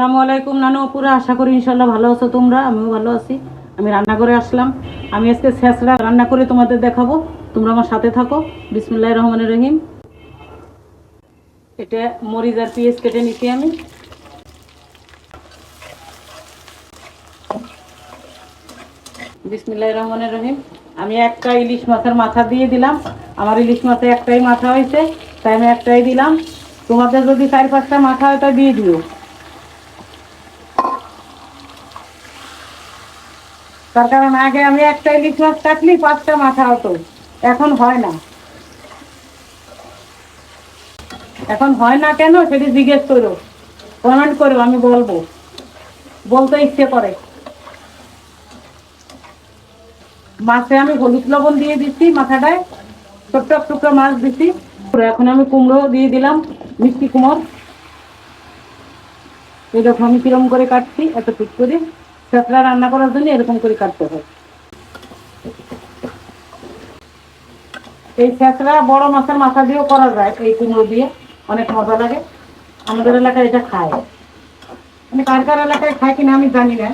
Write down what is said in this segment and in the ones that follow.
আসসালামু আলাইকুম, নানু পুরো আশা করি ইনশাল্লাহ ভালো আছো তোমরা? আমিও ভালো আছি। আমি রান্না করে আসলাম। আমি আজকে শেষরা রান্না করে তোমাদের দেখাবো। তোমরা আমার সাথে থাকো। বিসমুল্লাহ রহমান রহিম। এটা মরিচ আর পেঁয়াজ কেটে নিচ্ছি আমি। বিসমুল্লাহ রহমান রহিম। আমি একটা ইলিশ মাছের মাথা দিয়ে দিলাম। আমার ইলিশ মাছে একটাই মাথা হয়েছে, তাই আমি একটাই দিলাম। তোমাদের যদি চার পাঁচটা মাথা হয় তা দিয়ে দিও। তার কারণ আগে আমি একটা ইলিশ মাছ পাঁচটা মাথা হতো। এখন হয় না। এখন হয় না কেন সেটি জিজ্ঞেস করো। কমেন্ট করো, আমি বলব। বলতে ইচ্ছে করে। মাছে আমি হলুদ লবণ দিয়ে দিচ্ছি মাথাটায়। ছোট্ট টুকরো মাছ দিচ্ছি এখন আমি কুমড়ো দিয়ে দিলাম, মিষ্টি কুমড়। দেখো আমি কিরম করে কাটছি এত ঠিক করে। ছেঁচড়া রান্না করার জন্য এরকম করে কাটতে হয়। এই ছেঁচড়া বড় মাছের মাথা দিয়েও করা যায়, এই কুমড়ো দিয়ে। অনেক মজা লাগে। আমাদের এলাকায় এটা খায়। মানে কার কার এলাকায় খায় কিনা আমি জানি না।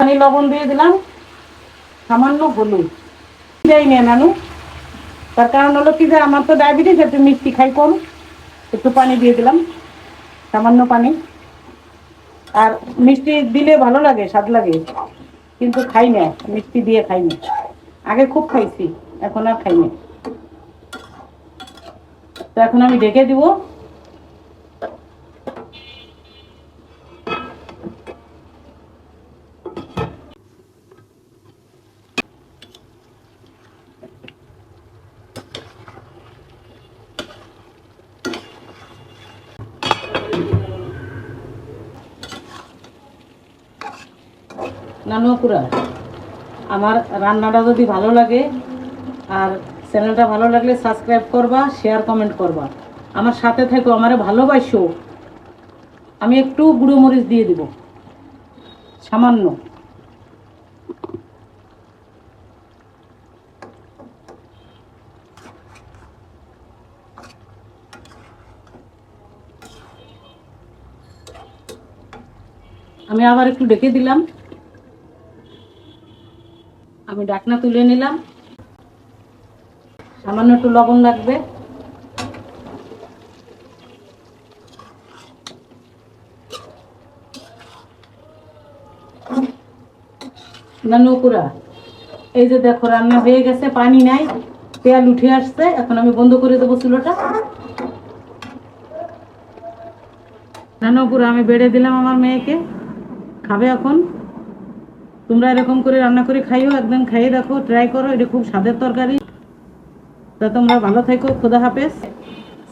আমি লবণ দিয়ে দিলাম, সামান্য হলুদ। না নানু। তার কারণ হলো কি যে, আমার তো ডায়াবেটিস, একটু মিষ্টি খাই কম। একটু পানি দিয়ে দিলাম, সামান্য পানি। আর মিষ্টি দিলে ভালো লাগে, স্বাদ লাগে, কিন্তু খাই না, মিষ্টি দিয়ে খাই না। আগে খুব খাইছি, এখন আর খাই না। তো এখন আমি ঢেকে দিব। নানুপুরা আমার রান্নাটা যদি ভালো লাগে আর চ্যানেলটা ভালো লাগলে সাবস্ক্রাইব করবা শেয়ার কমেন্ট করবা। আমার সাথে থেকো, আমারে ভালোবাসো। আমি একটু গুঁড়ো মরিচ দিয়ে দিব, সামান্য। আমি আবার একটু ডেকে দিলাম। আমি ডাকনা তুলে নিলাম। সামান্য একটু লবণ লাগবে। না, নকুরা, এই যে দেখো, রান্না হয়ে গেছে, পানি নাই, তেল উঠে আসছে, এখন আমি বন্ধ করে দেবো চুলোটা। নানুপুরা আমি বেড়ে দিলাম আমার মেয়েকে। খাবে এখন? তোমরা এরকম করে রান্না করে খাইও, একদম খাইয়ে দেখো ট্রাই করো, এটা খুব স্বাদের তরকারি। তা তোমরা ভালো থেকো, খোদা হাফেজ।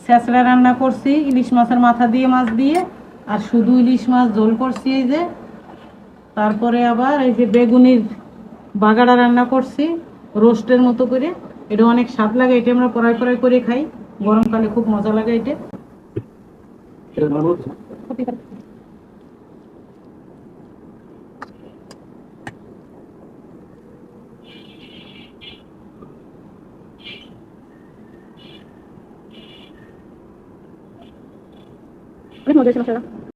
স্যাঁচড়া রান্না করছি, ইলিশ মাছের মাথা দিয়ে মাছ দিয়ে, আর শুধু ইলিশ মাছ ঝোল করছি এই যে। তারপরে আবার এই যে বেগুনির বাগাড়া রান্না করছি, রোস্টের মতো করে। এটা অনেক স্বাদ লাগে, এটা আমরা পড়াই পড়াই করে খাই। গরমকালে খুব মজা লাগে এটা। অনেক মজা হয়েছে মশলা